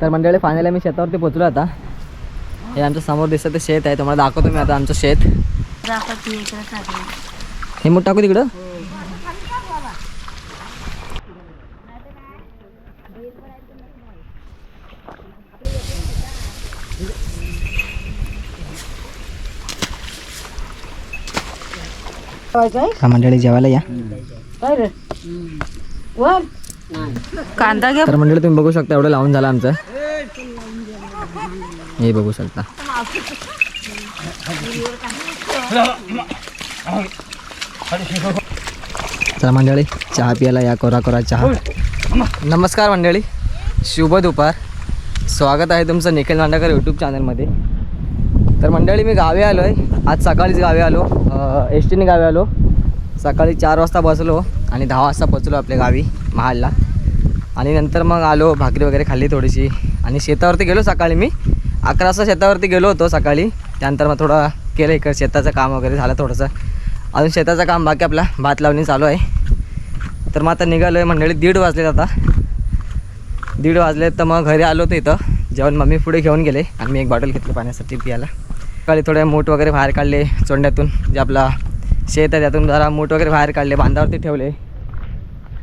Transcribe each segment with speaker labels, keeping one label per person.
Speaker 1: तर मंडळी फायनली मी शेतावरती पोचलो आता. हे आमच्यासमोर दिसतं ते शेत आहे. तुम्हाला दाखवतो मी आता आमचं शेत. हे मूठ टाकू तिकडं. हा मंडळी जेवायला या.
Speaker 2: कांदा घ्या.
Speaker 1: तर मंडळी तुम्ही बघू शकता एवढं लावून झालं आमचं. हे बघू शकता. चला मंडळी चहा प्यायला या कोरा कोरा चहा. नमस्कार मंडळी शुभ दुपार. स्वागत आहे तुमचं निखिल नांडाकर यूट्यूब चॅनलमध्ये तर मंडळी मी गावी आलो आहे आज सकाळीच गावी आलो. एस टीने गावी आलो. सकाळी चार वाजता बसलो. आणि दहा वाजता पोचलो आपल्या गावी महालला. आणि नंतर मग आलो भाकरी वगैरे खाल्ली थोडीशी. आणि शेतावरती गेलो सकाळी मी. अकरा वाजता शेतावरती गेलो होतो सकाळी. त्यानंतर मग थोडं केलं इकडं शेताचं काम वगैरे झालं थोडंसं. अजून शेताचं काम बाकी आपला भात लावणी चालू आहे. तर मग आता निघालो आहे मंडळी दीड वाजलेत आता. दीड वाजले तर मग घरी आलो होतो इथं. जेवण मम्मी पुढे घेऊन गेले आणि मी एक बॉटल घेतली पाण्यासाठी पियाला. सकाळी थोडे मूठ वगैरे बाहेर काढले चोंड्यातून जे आपला शेत आहे त्यातून जरा मूठ वगैरे बाहेर काढले बांधावरती ठेवले.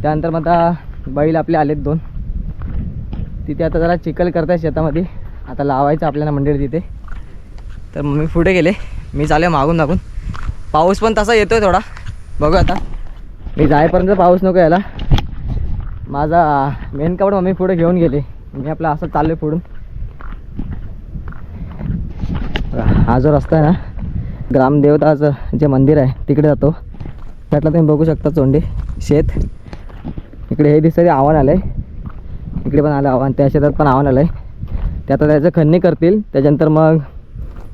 Speaker 1: त्यानंतर मग आता बैल आपले आलेत दोन. तिथे आता जरा चिखल करताय शेतामध्ये. आता लावायचं आपल्याला मंदिर तिथे. तर मग मी पुढे गेले. मी चाले मागून मागून. पाऊस पण तसा येतोय थोडा. बघू आता. मी जाईपर्यंत पाऊस नको यायला. माझा मेन कपडा मम्मी पुढे घेऊन गेले. मी आपला असं चाललो आहे पुढून. हा जो रस्ता आहे ना ग्रामदेवताचं जे मंदिर आहे तिकडे जातो. त्यातला तुम्ही बघू शकता चोंडे शेत. इकडे हे दिसतं ते आव्हान आलं आहे इकडे पण आलं आव्हान त्या शेतात पण आव्हान आलं आहे ते आता त्याचं खन्नी करतील त्याच्यानंतर मग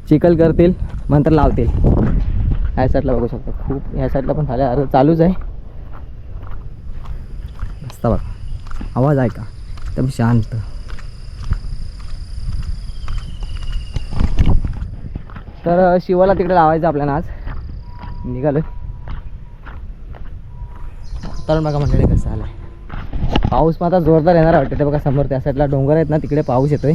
Speaker 1: चिखल करतील नंतर लावतील. ह्या साईडला बघू शकता. खूप ह्या साईडला पण झाल्या अरे चालूच आहे. मस्त बघ. आवाज आहे का एकदम शांत. तर शिवाला तिकडे लावायचं आपल्याला आज. निघालं. वातावरण बघा मंडळी कसं आलं आहे पाऊस मग आता जोरदार येणार वाटतं. ते बघा समोर त्या साईडला डोंगर आहेत ना तिकडे पाऊस येतोय.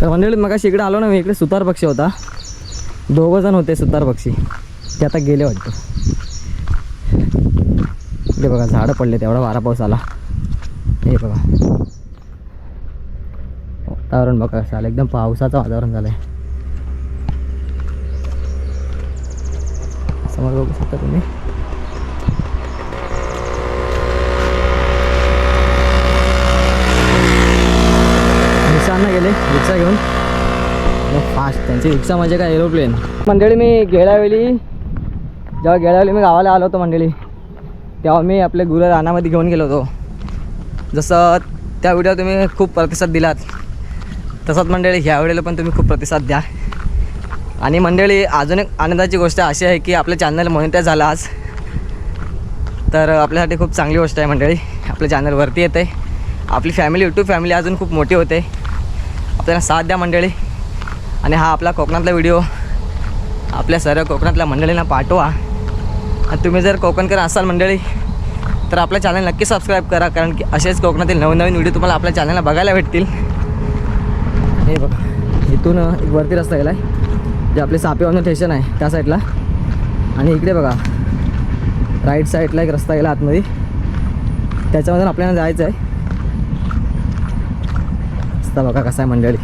Speaker 1: तर मंडळी मग इकडे आलो ना मी इकडे सुतार पक्षी होता. दोघं जण होते सुतार पक्षी. ते आता गेले वाटतं. इकडे बघा झाडं पडले तेवढा वारा पाऊस आला. हे बघा. वातावरण बघा कसं आलं एकदम पावसाचं वातावरण झालं आहे समोर बघू शकता तुम्ही. रिक्षांना गेले रिक्षा घेऊन. फास्ट त्यांची रिक्षा म्हणजे काय? एरोप्लेन मंडळी मी गेल्यावेळी जेव्हा गेल्यावेळी मी गावाला आलो होतो मंडळी तेव्हा मी आपले गुरु रानामध्ये घेऊन गेलो होतो. जसं त्या व्हिडिओ तुम्ही खूप प्रतिसाद दिलात तसंच मंडळी ह्या वेळेला पण तुम्ही खूप प्रतिसाद द्या. आणि मंडळी अजून एक आनंदाची गोष्ट अशी आहे की आपलं चॅनल मॉनिटाईज झालं आज. तर आपल्यासाठी खूप चांगली गोष्ट आहे मंडळी आपलं चॅनलवरती येते. आपली फॅमिली यूट्यूब फॅमिली अजून खूप मोठी होते. आपल्याला साथ द्या मंडळी. आणि हा आपला कोकणातला व्हिडिओ आपल्या सर्व कोकणातल्या मंडळींना पाठवा. आणि तुम्ही जर कोकणकर असाल मंडळी तर आपल्या चॅनल नक्की सबस्क्राईब करा कारण की असेच कोकणातील नवनवीन व्हिडिओ तुम्हाला आपल्या चॅनलला बघायला भेटतील. हे बघा इथून एक वरती रस्ता गेला आहे जे आपले सापेवांना स्टेशन आहे त्या साईडला आणि इकडे बघा राईट साईडला एक रस्ता गेला आतमध्ये. त्याच्यामधून आपल्याला जायचं आहे रस्ता बघा कसा आहे मंडळी.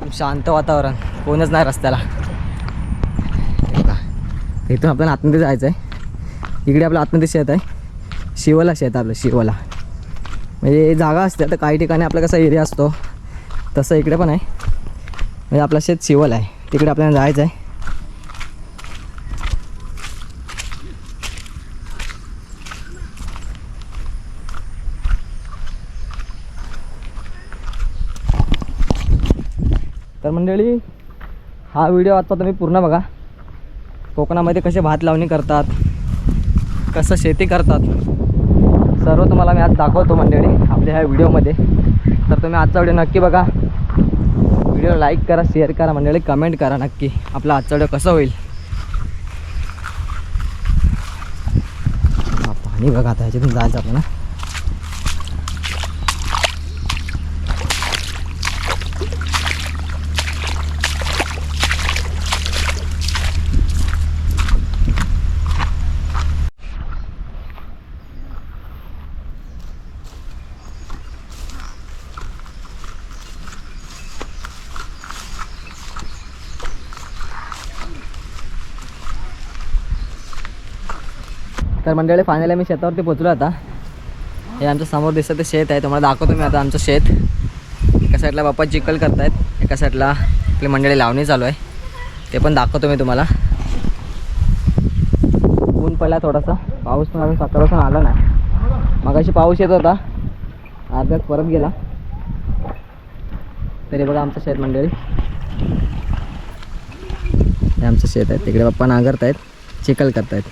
Speaker 1: खूप शांत वातावरण कोणच नाही रस्त्याला. बघा इथून आपल्याला आतमध्ये जायचं आहे इकडे आपलं आतमध्ये शेत आहे. शिवला शेत आपलं शिवला म्हणजे जागा असते आता काही ठिकाणी आपला कसा एरिया असतो तसं इकडे पण आहे. म्हणजे आपलं शेत शिवल आहे तिकडे आपल्याला जायचं आहे. तर मंडळी हा व्हिडिओ आता तुम्ही पूर्ण बघा. कोकणामध्ये कसे भात लावणी करतात कसं शेती करतात सर्व तुम्हाला मी आज दाखवतो मंडळी आपल्या ह्या व्हिडिओमध्ये. तर तुम्ही आजचा व्हिडिओ नक्की बघा. व्हिडिओ लाईक करा शेअर करा मंडळी कमेंट करा नक्की. आपला आजचा व्हिडिओ कसं होईल? आणि बघा आता ह्याच्यातून जायचं आपल्याला. मंडळी फायनली मी शेतावरती पोचलो आता. हे आमच्यासमोर दिसतं ते शेत आहे. तुम्हाला दाखवतो मी आता आमचं शेत. एका साईडला बाप्पा चिखल करतायत एका साईडला आपली मंडळी लावणी चालू आहे. ते पण दाखवतो मी तुम्हाला. ऊन पडला थोडासा. पाऊस पण अजून सकाळपासून आला नाही. मगाशी पाऊस येत होता. अर्ध्यात परत गेला. तरी बघा आमचं शेत मंडळी. हे आमचं शेत आहे. तिकडे बाप्पा नांगरतायत चिखल करतायत.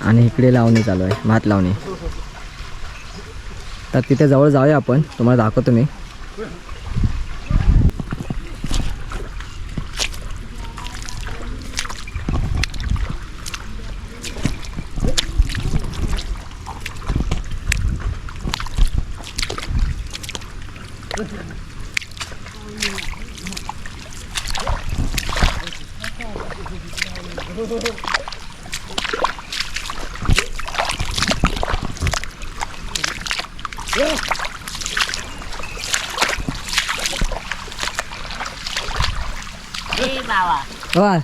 Speaker 1: आणि इकडे लावणी चालू आहे भात लावणी. तर तिथे जवळ जाऊया आपण तुम्हाला दाखवतो मी.
Speaker 3: बाबा बावा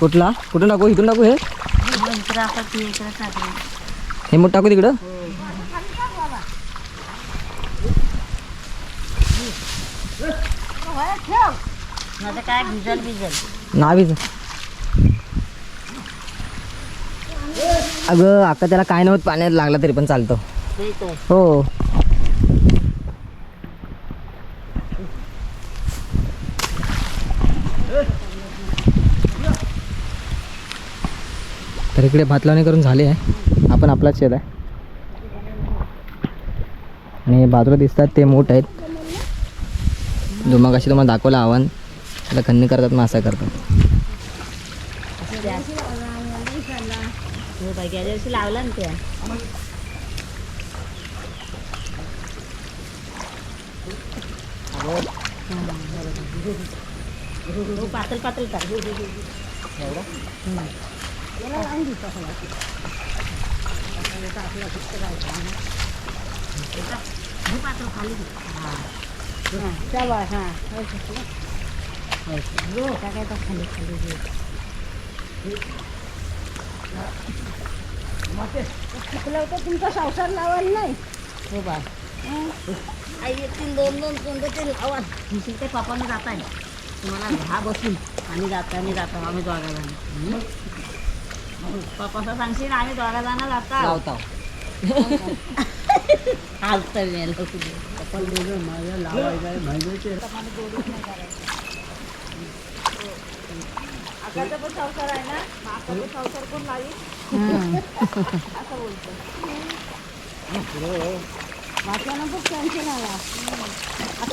Speaker 1: कुठला? कुठं टाकू? इथून टाकू हे? हे मोठ टाकू तिकडं?
Speaker 3: काय भिजल भिजल
Speaker 1: ना भिजल अगं आता त्याला काय नव्हतं पाण्यात लागला तरी पण चालतं. हो. तर इकडे भात लावणी करून झाली आहे. आपण आपलाच शेत आहे. आणि बाजूला दिसतात ते मोठ आहेत. जो मग अशी तुम्हाला दाखवलं आव्हान त्याला खन्नी करतात मग असं करतात
Speaker 3: हो लावला ना त्या. हो, पातळ पातळ तुमचा संसार लावाल नाही हो बा आई येतील दोन दोन तोंड ते लावाल म्हणशील ते पप्पाने जात आहे तुम्हाला घ्या बसून आणि जाता आणि जाता आम्ही दोघा जण पप्पाचा सांगशील आम्ही दोघा जण जाता
Speaker 1: लावता
Speaker 3: पप्पा दोघं लावायचं आहे माझं आकाचा पण संसार आहे ना आकाचा संसार कोण लावी असं बोलतो वाचल्यानं खूप टेन्शन आला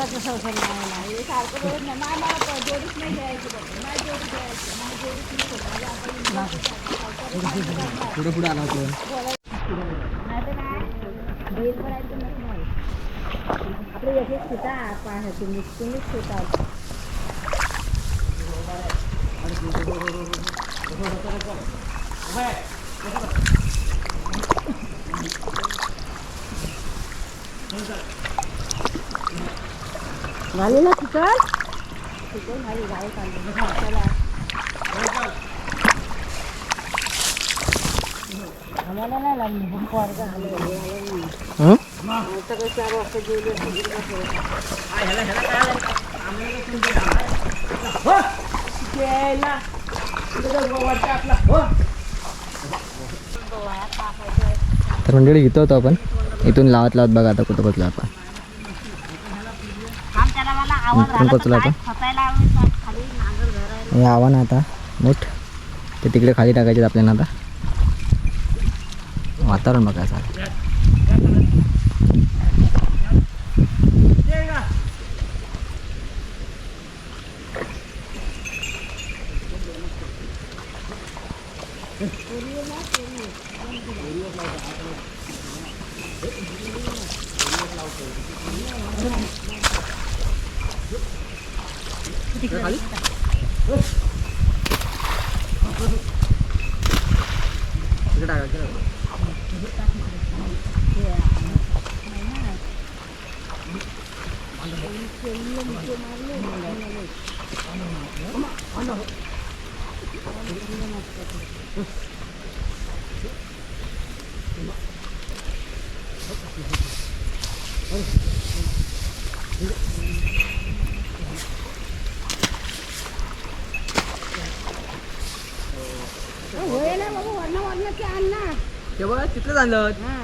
Speaker 3: संसार लावायला हे सारखं बोलत नाही नाही मला जोडीच नाही घ्यायची बघ नाही जोडी घ्यायची नाही जोडीच नाही आता
Speaker 1: पुढे पुढे आला होतो
Speaker 3: नाही तर काय बैल भरायचं नाही आपले एक एक सुटा पाहा तुम्ही तुम्हीच सुटा झाली ना चिकन चिकन झाली गाय काढली आम्हाला नाही लागली भूक वर्ग
Speaker 1: झाले
Speaker 3: सगळे चार वाजता जेवले
Speaker 1: तर मंडळी इथं होतो आपण. इथून लावत लावत बघा आता कुठं कुठलं आपण. इथून पोचलो हे आव्हान आता मोठ ते तिकडे खाली टाकायचे आपल्याला आता. वातावरण बघायचं
Speaker 2: 어디 가니? ఇక్కడ దగ్గర Thank you.
Speaker 1: तेव्हा तिथलं
Speaker 2: हा.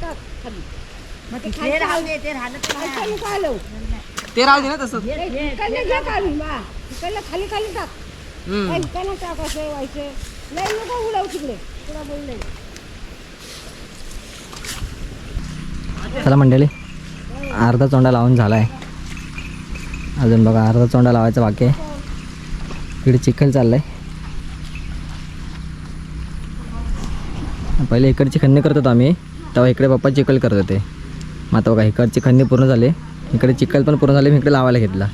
Speaker 2: टाक खाली. मग ते
Speaker 3: ते
Speaker 2: खाली
Speaker 3: राहू दे ते राहिलं तर
Speaker 2: खालचं नको आलो
Speaker 1: ते राहू दे ना तसं.
Speaker 2: इकडनं घे काढून बा. इकडलं खाली खाली टाक.
Speaker 1: हम्म.
Speaker 2: काय इकडनं टाक असं व्हायचं. लई नको उडव तिकडे. तुला बोलले.
Speaker 1: चला मंडळी अर्धा चोंडा लावून झाला आहे अजून बघा अर्धा चोंडा लावायचा बाकी आहे. इकडे चिखल चाललं आहे पहिले इकडची खंदी करत होतो आम्ही. तेव्हा इकडे पप्पा चिखल करत होते मग आता बघा इकडची खंदी पूर्ण झाले. इकडे चिखल पण पूर्ण झाले मी इकडे लावायला घेतला.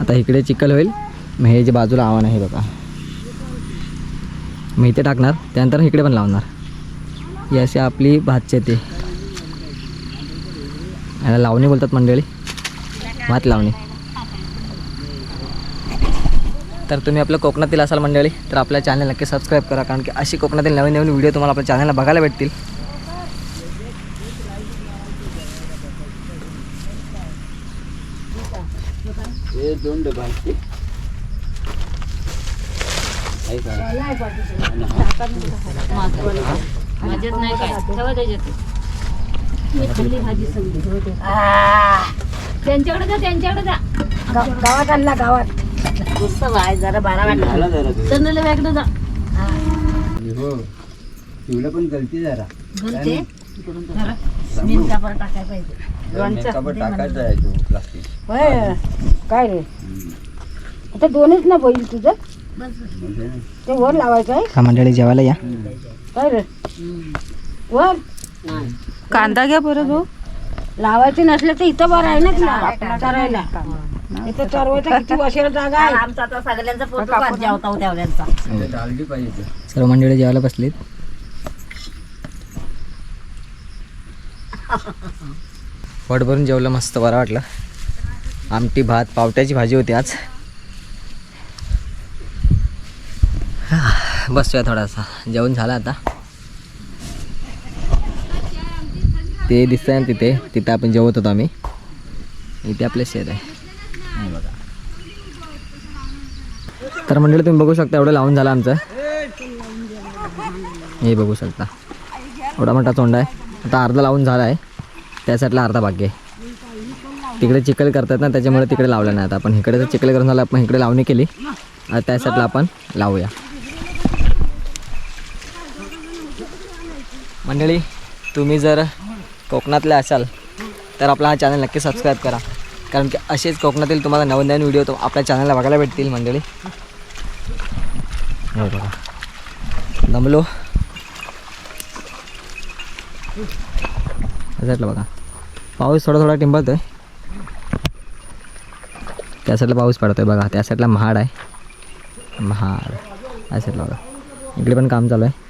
Speaker 1: आता इकडे चिखल होईल. मग हे जे बाजूला आव्हान आहे बघा. मी इथे टाकणार. त्यानंतर इकडे पण लावणार. ही अशी आपली भात शेती याला लावणी बोलतात मंडळी. भात लावणी. तर तुम्ही आपलं कोकणातील असाल मंडळी तर आपल्या चॅनल नक्की सबस्क्राईब करा कारण की अशी कोकणातील नवीन नवीन व्हिडिओ तुम्हाला आपल्या चॅनलला बघायला भेटतील.
Speaker 3: त्यांच्याकडे जा त्यांच्याकडे जा.
Speaker 2: गावात आणला गावात.
Speaker 3: आहे जरा बारा वाटला चंदले वेगळं जा.
Speaker 4: हो. शिवला पण गलती जरा.
Speaker 3: पाहिजे.
Speaker 4: तो
Speaker 2: काय रे? आता दोनच ना बैल तुझं?
Speaker 4: म्हणजे?
Speaker 2: ते वर लावायचं आहे?
Speaker 1: हा मंडळी जेवायला या.
Speaker 2: काय रे? वर?
Speaker 3: कांदा घ्या बरं भाऊ
Speaker 2: लावायचे नसले तर इथं बरं आहे ना तुला. चरायला इथं चरवायचा किती वर्षाला जागा आहे?
Speaker 3: आमचा आता सगळ्यांचा फोटो जेवता त्यावेळेचा
Speaker 4: टाळली पाहिजे ते.
Speaker 1: सर्व मंडळी जेवायला बसलीत? पोट भरून जेवलं मस्त बरं वाटलं. आमटी भात पावट्याची भाजी होती आज. बसूया थोडासा. जेवण झालं आता. ते दिसतंय ना तिथे तिथे आपण जेवत होतो आम्ही. इथे आपलं शेत आहे हे बघा तर मंडळी तुम्ही बघू शकता एवढं लावून झालं आमचं. हे बघू शकता. एवढा मोठा तोंड आहे. आता अर्धा लावून झाला आहे. त्यासाठीला अर्धा बाकी आहे. तिकडे चिखल करतात ना त्याच्यामुळे तिकडे लावलं नाही आता आपण. इकडे जर चिखल करून झालं आपण इकडे लावणी केली. आता त्या आपण लावूया. मंडळी तुम्ही जर कोकणातले असाल तर आपला हा चॅनल नक्की सबस्क्राईब करा. कारण की असेच कोकणातील तुम्हाला नवीन व्हिडिओ तो आपल्या चॅनलला बघायला भेटतील मंडळी. हे बघा. दमलो. साईडला बघा. पाऊस थोडा थोडा टिंबतोय. त्या साईडला पाऊस पडतोय बघा. त्या साईडला महाड आहे. महाड. त्या साईडला बघा. इकडे पण काम चालू आहे.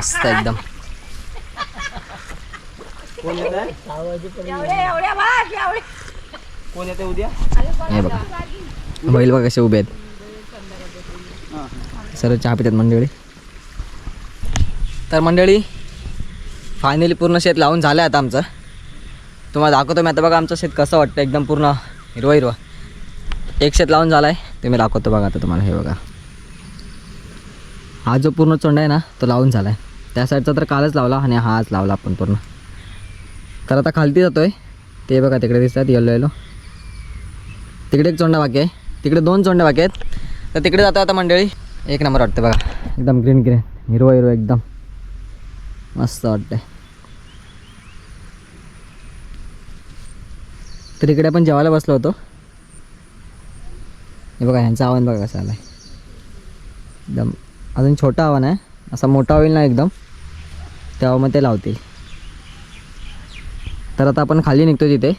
Speaker 1: मस्त एकदम.
Speaker 4: कोण येत आहे? कोण येते उद्या?
Speaker 1: हे बघा. बैल बघा कसे उभे आहेत. सर्व चहा पितात मंडळी. तर मंडळी फायनली पूर्ण शेत लावून झालं आहे आता आमचं. तुम्हाला दाखवतो मी आता बघा आमचं शेत कसं वाटतं एकदम पूर्ण हिरवा हिरवा. एक शेत लावून झाला आहे ते मी दाखवतो बघा आता तुम्हाला हे बघा. हा जो पूर्ण चोंडा आहे ना तो लावून झाला आहे त्या साईडचा तर कालच लावला आणि हाच लावला आपण पूर्ण. तर आता खालती आहे ते बघा तिकडे दिसतात येलो येलो तिकडे एक चोंडा बाकी आहे. तिकडे दोन चोंडे बाकी आहेत. तर तिकडे जातो आता मंडळी. एक नंबर वाटतं बघा. एकदम ग्रीन ग्रीन हिरवं हिरवं एकदम. मस्त वाटते तर इकडे आपण जेवायला बसलो होतो. हे बघा ह्यांचा आव्हान बघा कसं आलं एकदम अजून छोटं आव्हान आहे असा मोठा होईल ना एकदम तेव्हा मग ते लावतील. तर आता आपण खाली निघतो तिथे.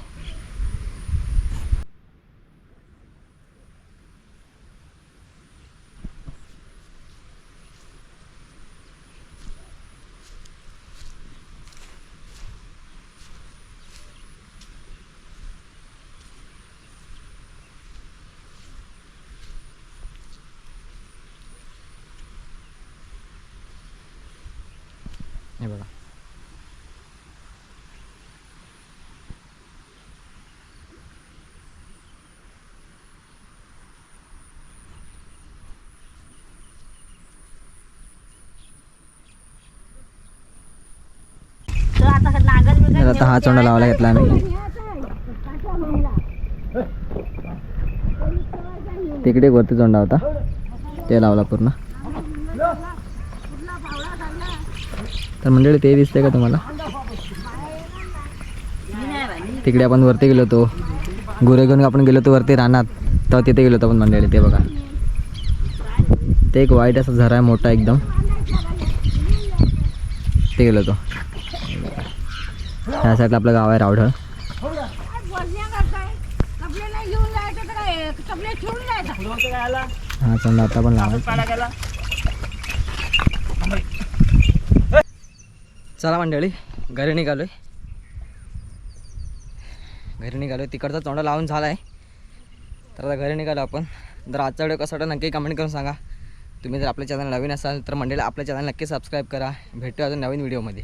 Speaker 1: हे बघा.
Speaker 2: आता
Speaker 1: हा चोंडा लावायला घेतला आम्ही. तिकडे वरती चोंडा होता. ते लावला पूर्ण. तर मंडळी ते दिसतंय का तुम्हाला? तिकडे आपण वरती गेलो होतो. गुरे घेऊन आपण गेलो होतो वरती रानात. तेव्हा तिथे गेलो होतो आपण मंडळी ते बघा. ते एक वाईट असा झरा आहे मोठा एकदम. ते गेलो होतो. ह्या साईडला आपलं गाव आहे रावढळ हा चांगला आता पण लावायचं. चला मंडळी घरी निघालो आहे घरी निघालो आहे तिकडचा तोंडा लावून झाला आहे तर आता घरी निघालो आपण. जर आजचा व्हिडिओ कसा वाटतं नक्की कमेंट करून सांगा. तुम्ही जर आपल्या चॅनल नवीन असाल तर मंडळी आपल्या चॅनल नक्की सबस्क्राईब करा. भेटू अजून नवीन व्हिडिओमध्ये